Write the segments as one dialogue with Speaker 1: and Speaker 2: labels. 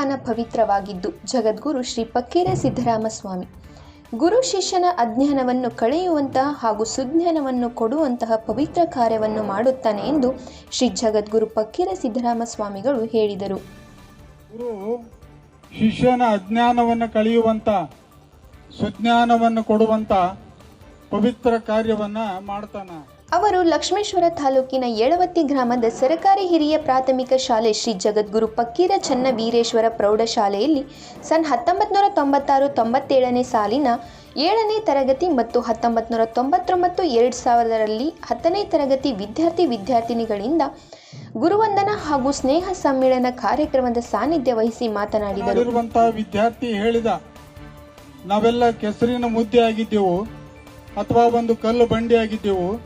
Speaker 1: ಸ್ಥಾನ ಪವಿತ್ರವಾಗಿದ್ದು ಜಗದ್ಗುರು ಶ್ರೀ ಪಕ್ಕೀರ ಸಿದ್ದರಾಮಸ್ವಾಮಿ. ಗುರು ಶಿಷ್ಯನ ಅಜ್ಞಾನವನ್ನು ಕಳೆಯುವಂತಹ ಹಾಗೂ ಸುಜ್ಞಾನವನ್ನು ಕೊಡುವಂತಹ ಪವಿತ್ರ ಕಾರ್ಯವನ್ನು ಮಾಡುತ್ತಾನೆ ಎಂದು ಶ್ರೀ ಜಗದ್ಗುರು ಪಕ್ಕೀರ ಸಿದ್ದರಾಮ ಸ್ವಾಮಿಗಳು ಹೇಳಿದರು.
Speaker 2: ಗುರು, ಶಿಷ್ಯನ ಅಜ್ಞಾನವನ್ನು ಕಳೆಯುವಂತ, ಸುಜ್ಞಾನವನ್ನು ಕೊಡುವಂತ ಪವಿತ್ರ ಕಾರ್ಯವನ್ನ ಮಾಡ್ತಾನ.
Speaker 1: ಅವರು ಲಕ್ಷ್ಮೇಶ್ವರ ತಾಲೂಕಿನ ಯಳವತ್ತಿ ಗ್ರಾಮದ ಸರಕಾರಿ ಹಿರಿಯ ಪ್ರಾಥಮಿಕ ಶಾಲೆ ಶ್ರೀ ಜಗದ್ಗುರು ಪಕ್ಕೀರ ಚನ್ನವೀರೇಶ್ವರ ಪ್ರೌಢಶಾಲೆಯಲ್ಲಿ ಸನ್ ಹತ್ತೊಂಬತ್ತು ನೂರ ತೊಂಬತ್ತಾರು ತೊಂಬತ್ತೇಳನೇ ಸಾಲಿನ ಏಳನೇ ತರಗತಿ ಮತ್ತು ಹತ್ತೊಂಬತ್ತು ನೂರ ತೊಂಬತ್ತೊಂಬತ್ತು ಎರಡು ಸಾವಿರದರಲ್ಲಿ ಹತ್ತನೇ ತರಗತಿ ವಿದ್ಯಾರ್ಥಿ ವಿದ್ಯಾರ್ಥಿನಿಗಳಿಂದ ಗುರುವಂದನ ಹಾಗೂ ಸ್ನೇಹ ಸಮ್ಮೇಳನ ಕಾರ್ಯಕ್ರಮದ ಸಾನ್ನಿಧ್ಯ ವಹಿಸಿ ಮಾತನಾಡಿದರು.
Speaker 2: ವಿದ್ಯಾರ್ಥಿ ಹೇಳಿದ ನಾವೆಲ್ಲ ಕೆಸರಿನ ಮುದ್ದೆ ಆಗಿದ್ದೆವು. ಅಥವಾ ಒಂದು ಕಲ್ಲು ಬಂಡಿಯಾಗಿದ್ದೆವು,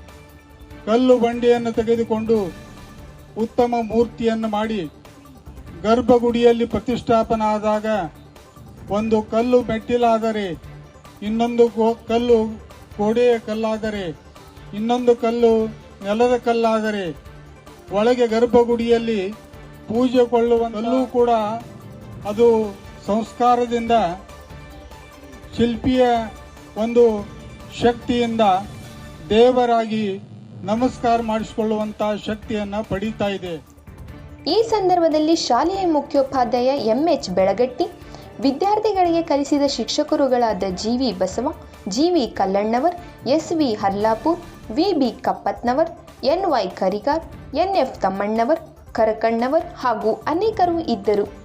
Speaker 2: ಕಲ್ಲು ಬಂಡಿಯನ್ನು ತೆಗೆದುಕೊಂಡು ಉತ್ತಮ ಮೂರ್ತಿಯನ್ನು ಮಾಡಿ ಗರ್ಭಗುಡಿಯಲ್ಲಿ ಪ್ರತಿಷ್ಠಾಪನ ಆದಾಗ ಒಂದು ಕಲ್ಲು ಮೆಟ್ಟಿಲಾದರೆ ಇನ್ನೊಂದು ಕಲ್ಲು ಗೋಡೆಯ ಕಲ್ಲಾದರೆ ಇನ್ನೊಂದು ಕಲ್ಲು ನೆಲದ ಕಲ್ಲಾದರೆ ಒಳಗೆ ಗರ್ಭಗುಡಿಯಲ್ಲಿ ಪೂಜೆ ಕೊಳ್ಳುವಲ್ಲೂ ಕೂಡ ಅದು ಸಂಸ್ಕಾರದಿಂದ ಶಿಲ್ಪಿಯ ಒಂದು ಶಕ್ತಿಯಿಂದ ದೇವರಾಗಿ ನಮಸ್ಕಾರ ಮಾಡಿಸಿಕೊಳ್ಳುವಂತ ಶಕ್ತಿಯನ್ನ ಪಡೀತಾ ಇದೆ.
Speaker 1: ಈ ಸಂದರ್ಭದಲ್ಲಿ ಶಾಲೆಯ ಮುಖ್ಯೋಪಾಧ್ಯಾಯ ಎಂಎಚ್ ಬೆಳಗಟ್ಟಿ, ವಿದ್ಯಾರ್ಥಿಗಳಿಗೆ ಕಲಿಸಿದ ಶಿಕ್ಷಕರುಗಳಾದ GV Basava GV Kallannavar, S V Harlapur, V B Kappatnavar, N Y Karigar, N F Tammannavar, Karakannavar ಹಾಗೂ ಅನೇಕರು ಇದ್ದರು.